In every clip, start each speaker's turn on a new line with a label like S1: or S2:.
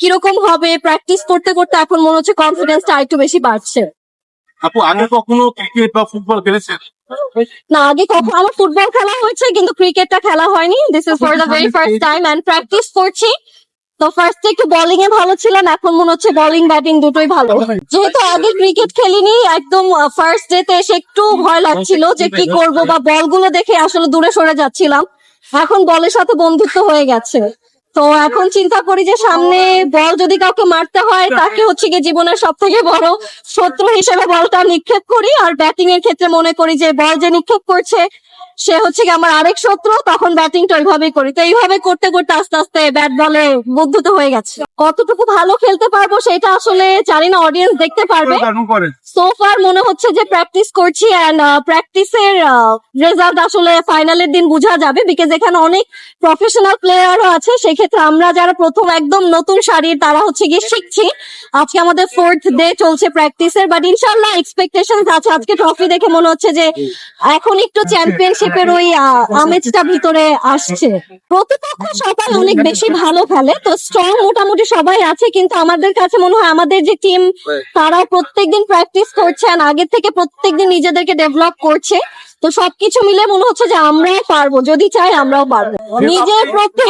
S1: কীরকম হবে প্র্যাকটিস করতে করতে এখন মনে হচ্ছে কনফিডেন্সটা একটু বেশি বাড়ছে।
S2: আপু আগে কখনো ক্রিকেট বা ফুটবল খেলেছেন?
S1: না আগে কখন আমার ফুটবল খেলা হয়েছে কিন্তু ক্রিকেটটা খেলা হয়নি। This is for the very first time and practice করছি। তো ফার্স্ট একটু বোলিং এ ভালো ছিলাম এখন মনে হচ্ছে বোলিং ব্যাটিং দুটোই ভালো। যেহেতু আগে ক্রিকেট খেলিনি একদম ফার্স্ট ডে তে এসে একটু ভয় লাগছিল যে কি করব বা বলগুলো দেখে আসলে দূরে সরে যাচ্ছিলাম। এখন বলের সাথে বন্ধুত্ব হয়ে গেছে। তো এখন চিন্তা করি যে সামনে বল যদি কাউকে মারতে হয় তাকে হচ্ছে গিয়ে জীবনের সব থেকে বড় শত্রু হিসেবে বলটা নিক্ষেপ করি। আর ব্যাটিং এর ক্ষেত্রে মনে করি যে বল যে নিক্ষেপ করছে সে হচ্ছে কি আমার আরেক শত্রু তখন ব্যাটিংটা ওইভাবেই করি। তো এইভাবে করতে করতে আস্তে আস্তে ব্যাট বলে বুদ্ধত হয়ে গেছে। কতটুকু ভালো খেলতে পারব সেটা আসলে জানি না অডিয়েন্স দেখতে পারবে। সোফার মনে হচ্ছে যে প্র্যাকটিস করছি অ্যান্ড প্র্যাকটিসের রেজাল্ট আসলে ফাইনালের দিন বোঝা যাবে বিকজ এখানে অনেক প্রফেশনাল প্লেয়ারও আছে। সেক্ষেত্রে আমরা যারা প্রথম একদম নতুন শাড়ির তারা হচ্ছে গিয়ে শিখছি। আজকে আমাদের ফোর্থ ডে চলছে প্র্যাকটিসের বাট ইনশাল্লাহ এক্সপেকটেশন আছে। আজকে ট্রফি দেখে মনে হচ্ছে যে এখন একটু চ্যাম্পিয়নশিপের ওই আহ, আমেজটা ভিতরে আসছে। প্রতিপক্ষ সবাই অনেক বেশি ভালো খেলে তো স্ট্রং মোটামুটি সবাই আছে কিন্তু আমাদের কাছে মনে হয় আমাদের যে টিম তারাও প্রত্যেকদিন প্র্যাকটিস করছে আর আগের থেকে প্রত্যেকদিন নিজেদেরকে ডেভেলপ করছে। তো সবকিছু মিলে মনে হচ্ছে যে আমরাও পারব যদি চাই আমরাও পারব। নিজের প্রতি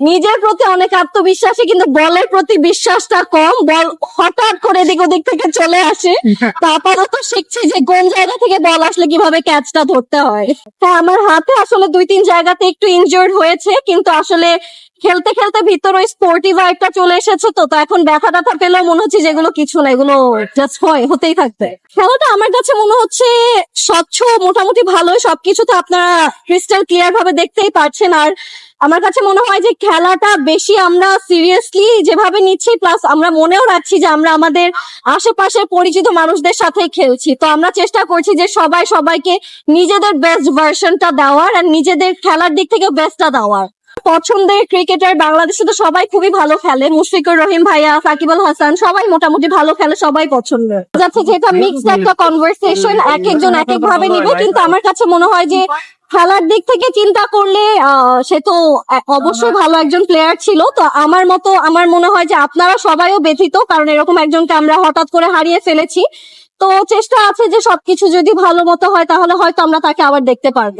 S1: নিজের প্রতি অনেক আত্মবিশ্বাসী কিন্তু বলের প্রতি বিশ্বাসটা কম। বল হঠাৎ করে এদিক ওদিক থেকে চলে আসে। তো আপাতত শিখছি যে কোন জায়গা থেকে বল আসলে কীভাবে ক্যাচটা ধরতে হয়। হ্যাঁ আমার হাতে আসলে দুই তিন জায়গাতে একটু ইনজোর্ড হয়েছে কিন্তু আসলে খেলতে খেলতে ভিতর ওই স্পোর্টিভ একটা চলে এসেছে তো তো এখন ব্যথা টাথা পেলেও মনে হচ্ছে যেগুলো কিছু না, এগুলো জাস্ট হয়, হতেই থাকবে। খেলাটা আমার কাছে মনে হচ্ছে স্বচ্ছ, মোটামুটি ভালোই, সবকিছুতে আপনারা ক্রিস্টাল ক্লিয়ার ভাবে দেখতেই পারছেন। আর আমার কাছে মনে হয় যে খেলাটা বেশি আমরা সিরিয়াসলি যেভাবে নিচ্ছি প্লাস আমরা মনেও রাখছি যে আমরা আমাদের আশেপাশে পরিচিত মানুষদের সাথে খেলছি। তো আমরা চেষ্টা করছি যে সবাই সবাইকে নিজেদের বেস্ট ভার্সনটা দেওয়ার আর নিজেদের খেলার দিক থেকে বেস্টটা দেওয়ার। পছন্দের ক্রিকেটার বাংলাদেশে তো সবাই খুবই ভালো খেলে। মুশফিকুর রহিম ভাইয়া সাকিব আল হাসান সবাই মোটামুটি ভালো খেলে সবাই পছন্দ। যাচ্ছে যেটা মিক্সড একটা কনভারসেশন এক একজন এক এক ভাবে নিবে কিন্তু আমার কাছে মনে হয় যে খেলার দিক থেকে চিন্তা করলে আহ, সে তো অবশ্যই ভালো একজন প্লেয়ার ছিল। তো আমার মতো আমার মনে হয় যে আপনারা সবাইও ব্যথিত কারণ এরকম একজনকে আমরা হঠাৎ করে হারিয়ে ফেলেছি। তো চেষ্টা আছে যে সবকিছু যদি ভালো মতো হয় তাহলে হয়তো আমরা তাকে আবার দেখতে পারব।